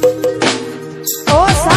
Oh.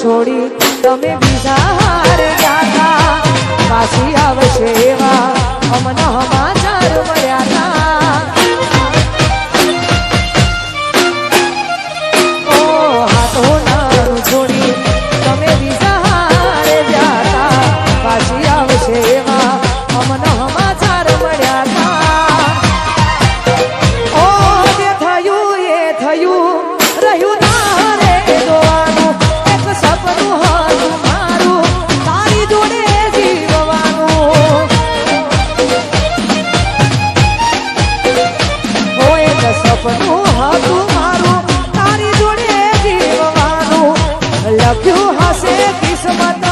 છોડી તમે બીજા હારે ગયા પાછી આવશે એવા અમને से किस्मत